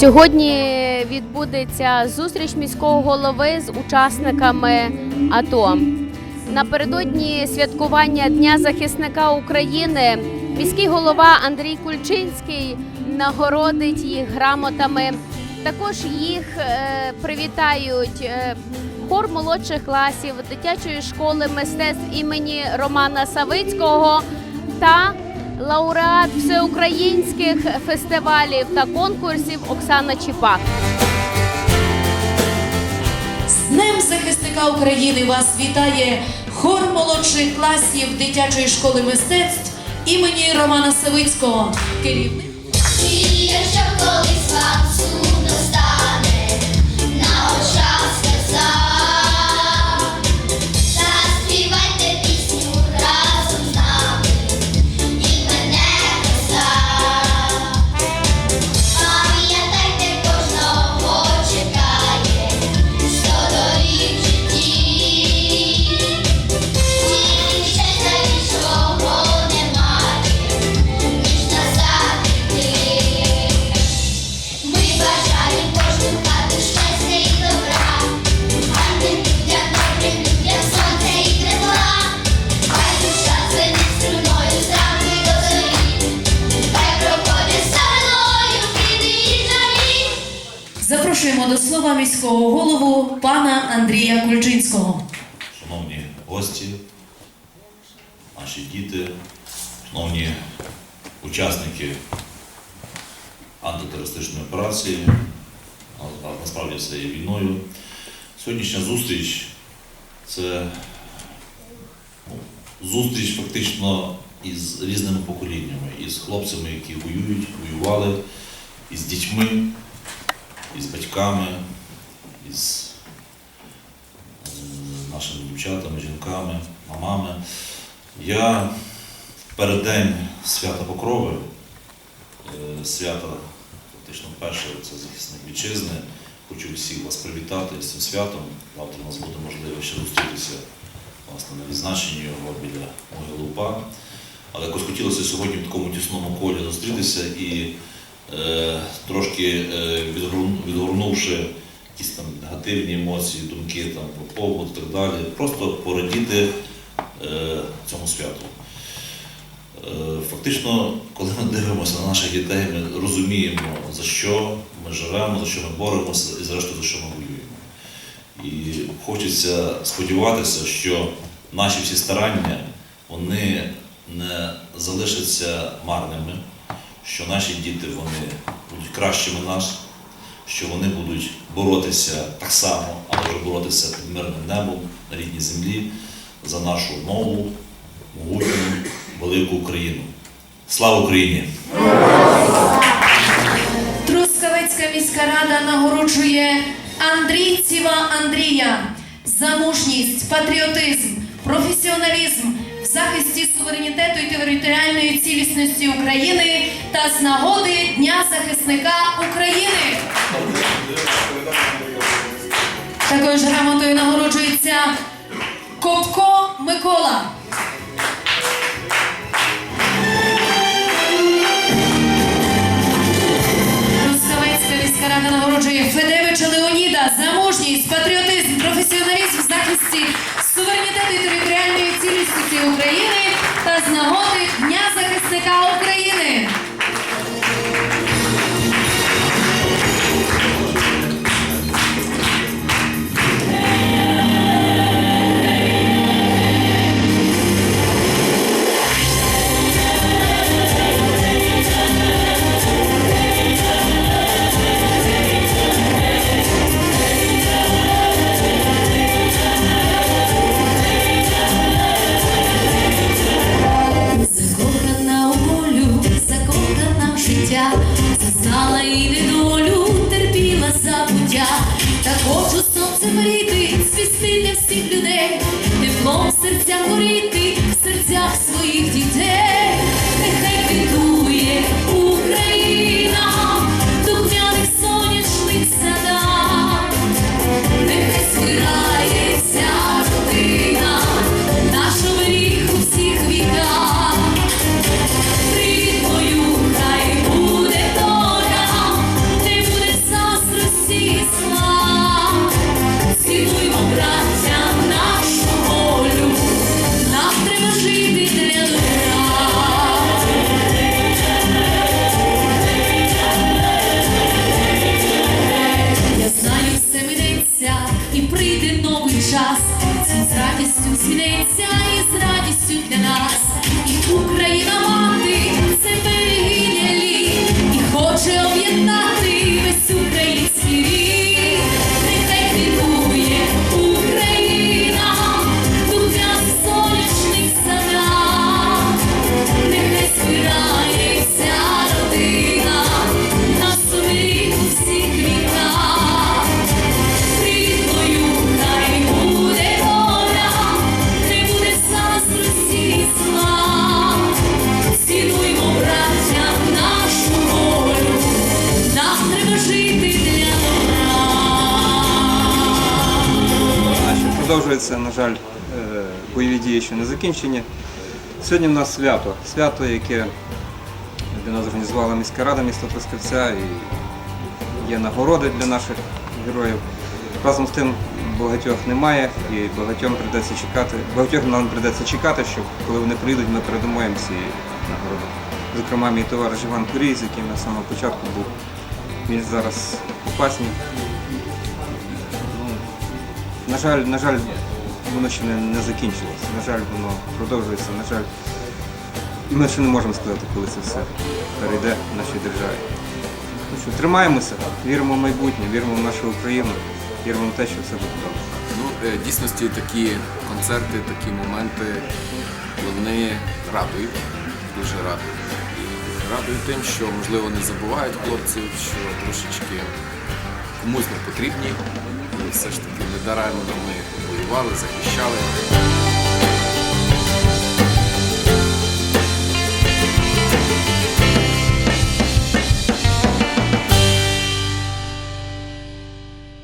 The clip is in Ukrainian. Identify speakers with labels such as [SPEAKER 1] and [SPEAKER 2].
[SPEAKER 1] Сьогодні відбудеться зустріч міського голови з учасниками АТО. Напередодні святкування Дня захисника України міський голова Андрій Кульчинський нагородить їх грамотами. Також їх е, привітають е, хор молодших класів дитячої школи мистецтв імені Романа Савицького та лауреат всеукраїнських фестивалів та конкурсів Оксана Чіпак.
[SPEAKER 2] З Днем захисника України вас вітає хор молодших класів дитячої школи мистецтв імені Романа Савицького. Керівник. Запрошуємо до слова міського голову пана Андрія Кульчинського.
[SPEAKER 3] Шановні гості, наші діти, шановні учасники антитерористичної операції, насправді це є війною. Сьогоднішня зустріч це ну, зустріч фактично із різними поколіннями, із хлопцями, які воюють, воювали, із дітьми, із батьками, із е, нашими дівчатами, жінками, мамами. Я в переддень свята Покрови, е, свята, фактично перше це захисник вітчизни. Хочу всіх вас привітати з цим святом. Завтра у нас буде можливість ще зустрітися власне, на відзначенні його біля могили УПА. Але якось хотілося сьогодні в такому тісному колі зустрітися і трошки е, відгорнувши якісь там негативні емоції, думки там, про побут і так далі, просто порадіти е, цьому святу. Е, Фактично, коли ми дивимося на наших дітей, ми розуміємо, за що ми живемо, за що ми боремося і зрештою за що ми воюємо. І хочеться сподіватися, що наші всі старання вони не залишаться марними, що наші діти вони будуть кращими нас, що вони будуть боротися так само, але вже боротися під мирним небом на рідній землі за нашу нову, могутню, велику Україну. Слава Україні!
[SPEAKER 2] Трускавецька міська рада нагороджує Андрійціва Андрія за мужність, патріотизм, професіоналізм захисті суверенітету і територіальної цілісності України та з нагоди Дня захисника України. Такою ж грамотою нагороджується Копко Микола. Рада нагороджує Федевича Леоніда за мужність, патріотизм, професіоналізм в захисті цілісності
[SPEAKER 4] забуття, та
[SPEAKER 5] продовжується, на жаль, е, бойові дії ще не закінчені. Сьогодні в нас свято. Свято, яке для нас організувала міська рада міста Трускавця і є нагороди для наших героїв. Разом з тим багатьох немає і багатьом прийдеться чекати. Багатьох нам прийдеться чекати, щоб коли вони прийдуть, ми передамо їм ці нагороди. Зокрема, мій товариш Іван Курій, з яким я з самого початку був. Він зараз у Пасні. На жаль, на жаль, воно ще не, не закінчилося. На жаль, воно продовжується. На жаль, ми ще не можемо сказати, коли це все перейде в нашій державі. Ну що, тримаємося, віримо в майбутнє, віримо в нашу Україну, віримо в те, що все буде добре.
[SPEAKER 6] Ну, е, дійсності такі концерти, такі моменти, вони радують, дуже радують. І радують тим, що можливо не забувають хлопців, що трошечки комусь не потрібні. Все ж таки не даремно ми воювали, захищали.